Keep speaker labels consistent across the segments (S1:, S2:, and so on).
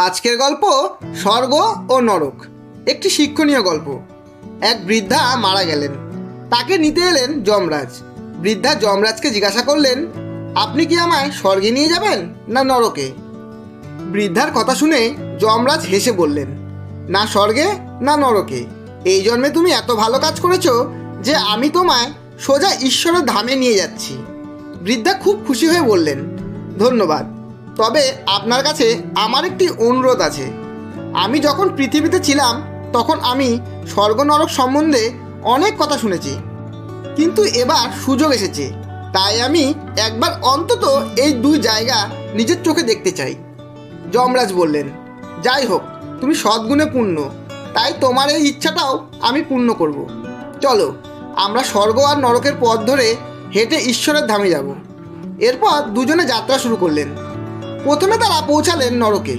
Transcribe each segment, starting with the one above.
S1: আজকের গল্প স্বর্গ ও নরক, একটি শিক্ষণীয় গল্প। এক বৃদ্ধা মারা গেলেন। তাকে নিতে এলেন যমরাজ। বৃদ্ধা যমরাজকে জিজ্ঞাসা করলেন, আপনি কি আমায় স্বর্গে নিয়ে যাবেন না নরকে? বৃদ্ধার কথা শুনে যমরাজ হেসে বললেন, না স্বর্গে, না নরকে। এই জন্মে তুমি এত ভালো কাজ করেছ যে আমি তোমায় সোজা ঈশ্বরের ধামে নিয়ে যাচ্ছি। বৃদ্ধা খুব খুশি হয়ে বললেন, ধন্যবাদ। তবে আপনার কাছে আমার একটি অনুরোধ আছে। আমি যখন পৃথিবীতে ছিলাম, তখন আমি স্বর্গ নরক সম্বন্ধে অনেক কথা শুনেছি। কিন্তু এবার সুযোগ এসেছে। তাই আমি একবার অন্তত এই দুই জায়গা নিজের চোখে দেখতে চাই। যমরাজ বললেন, যাই হোক, তুমি সদ্গুণে পূর্ণ। তাই তোমার এই ইচ্ছাটাও আমি পূর্ণ করব। চলো, আমরা স্বর্গ আর নরকের পথ ধরে হেঁটে ঈশ্বরের ধামে যাব। এরপর দুজনে যাত্রা শুরু করলেন। প্রথমে তারা পৌঁছালেন নরকে।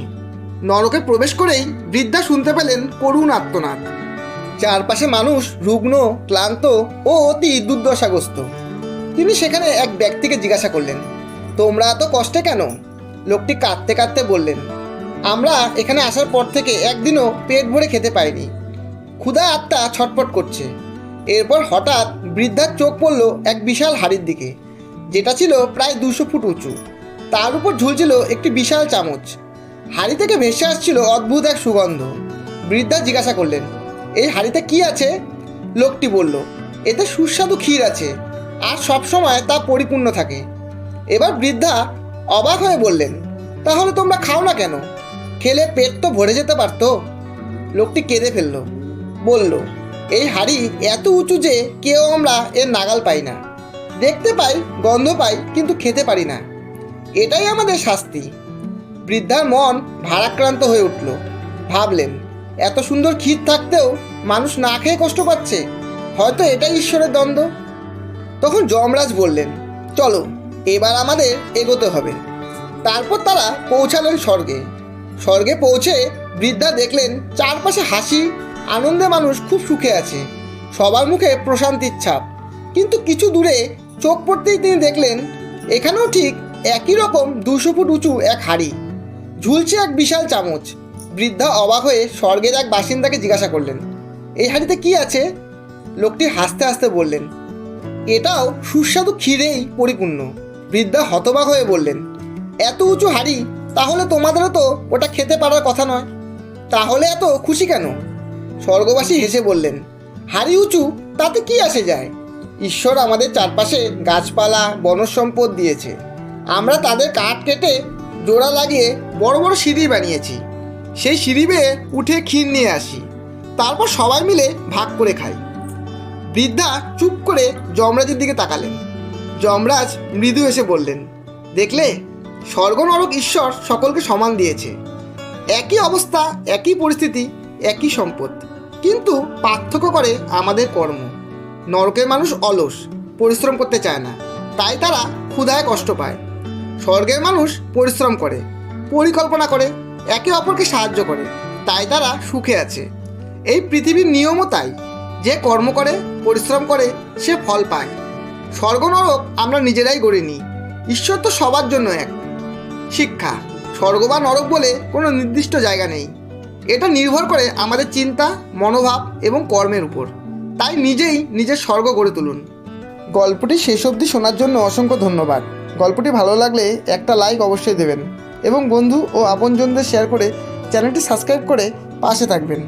S1: নরকে প্রবেশ করেই বৃদ্ধা শুনতে পেলেন করুণ আত্মনাদ চারপাশে মানুষ রুগ্ন, ক্লান্ত ও অতি দুর্দশাগ্রস্ত। তিনি সেখানে এক ব্যক্তিকে জিজ্ঞাসা করলেন, তোমরা এত কষ্টে কেন? লোকটি কাঁদতে কাঁদতে বললেন, আমরা এখানে আসার পর থেকে একদিনও পেট ভরে খেতে পাইনি। ক্ষুধা আত্মা ছটফট করছে। এরপর হঠাৎ বৃদ্ধার চোখ পড়ল এক বিশাল হাড়ির দিকে, যেটা ছিল প্রায় দুশো ফুট উঁচু। তার উপর ঝুলছিল একটি বিশাল চামচ। হাড়ি থেকে ভেসে আসছিল অদ্ভুত এক সুগন্ধ। বৃদ্ধা জিজ্ঞাসা করলেন, এই হাড়িতে কি আছে? লোকটি বলল, এতে সুস্বাদু ক্ষীর আছে, আর সবসময় তা পরিপূর্ণ থাকে। এবার বৃদ্ধা অবাক হয়ে বললেন, তাহলে তোমরা খাও না কেন? খেলে পেট তো ভরে যেতে পারতো? লোকটি কেঁদে ফেলল, বলল, এই হাড়ি এত উঁচু যে কেউ আমরা এর নাগাল পাই না। দেখতে পাই, গন্ধ পাই, কিন্তু খেতে পারি না। এটাই আমাদের শাস্তি। বৃদ্ধার মন ভারাক্রান্ত হয়ে উঠল। ভাবলেন, এত সুন্দর ক্ষীর থাকতেও মানুষ না খেয়ে কষ্ট পাচ্ছে? হয়তো এটাই ঈশ্বরের দ্বন্দ্ব। তখন যমরাজ বললেন, চলো, এবার আমাদের এগোতে হবে। তারপর তারা পৌঁছালেন স্বর্গে। স্বর্গে পৌঁছে বৃদ্ধা দেখলেন, চারপাশে হাসি, আনন্দে মানুষ খুব সুখে আছে। সবার মুখে প্রশান্তির ছাপ। কিন্তু কিছু দূরে চোখ পড়তেই তিনি দেখলেন, এখানেও ঠিক একই রকম দুশো ফুট উঁচু এক হাড়ি। ঝুলছে এক বিশাল চামচ। বৃদ্ধা অবাক হয়ে স্বর্গের এক বাসিন্দাকে জিজ্ঞাসা করলেন, এই হাড়িতে কি আছে? লোকটি হাসতে হাসতে বললেন, এটাও সুস্বাদু ক্ষীরেই পরিপূর্ণ। বৃদ্ধা হতবাক হয়ে বললেন, এত উঁচু হাড়ি, তাহলে তোমাদেরও তো ওটা খেতে পারার কথা নয়। তাহলে এত খুশি কেন? স্বর্গবাসী হেসে বললেন, হাড়ি উঁচু, তাতে কি আসে যায়? ঈশ্বর আমাদের চারপাশে গাছপালা, বনজ দিয়েছে। আমরা তাদের কাঠ কেটে জোড়া লাগিয়ে বড় বড় সিঁড়ি বানিয়েছি। সেই সিঁড়ি বেয়ে উঠে ক্ষীর নিয়ে আসি। তারপর সবাই মিলে ভাগ করে খাই। বৃদ্ধা চুপ করে যমরাজের দিকে তাকালেন। যমরাজ মৃদু এসে বললেন, দেখলে স্বর্গ নরক ঈশ্বর সকলকে সমান দিয়েছে। একই অবস্থা, একই পরিস্থিতি, একই সম্পদ। কিন্তু পার্থক্য করে আমাদের কর্ম। নরকের মানুষ অলস, পরিশ্রম করতে চায় না। তাই তারা ক্ষুধায় কষ্ট পায়। স্বর্গের মানুষ পরিশ্রম করে, পরিকল্পনা করে, একে অপরকে সাহায্য করে, তাই তারা সুখে আছে। এই পৃথিবীর নিয়মও তাই, যে কর্ম করে, পরিশ্রম করে, সে ফল পায়। স্বর্গ নরক আমরা নিজেরাই গড়ে নিই, ঈশ্বর তো সবার জন্য এক। শিক্ষা, স্বর্গ বা নরক বলে কোনো নির্দিষ্ট জায়গা নেই। এটা নির্ভর করে আমাদের চিন্তা, মনোভাব এবং কর্মের উপর। তাই নিজেই নিজের স্বর্গ গড়ে তুলুন। গল্পটি শেষ অবধি শোনার জন্য অসংখ্য ধন্যবাদ। গল্পটি ভালো লাগলে একটা লাইক অবশ্যই দেবেন। এবং বন্ধু ও আপনজনদের শেয়ার করে চ্যানেলটি সাবস্ক্রাইব করে পাশে থাকবেন।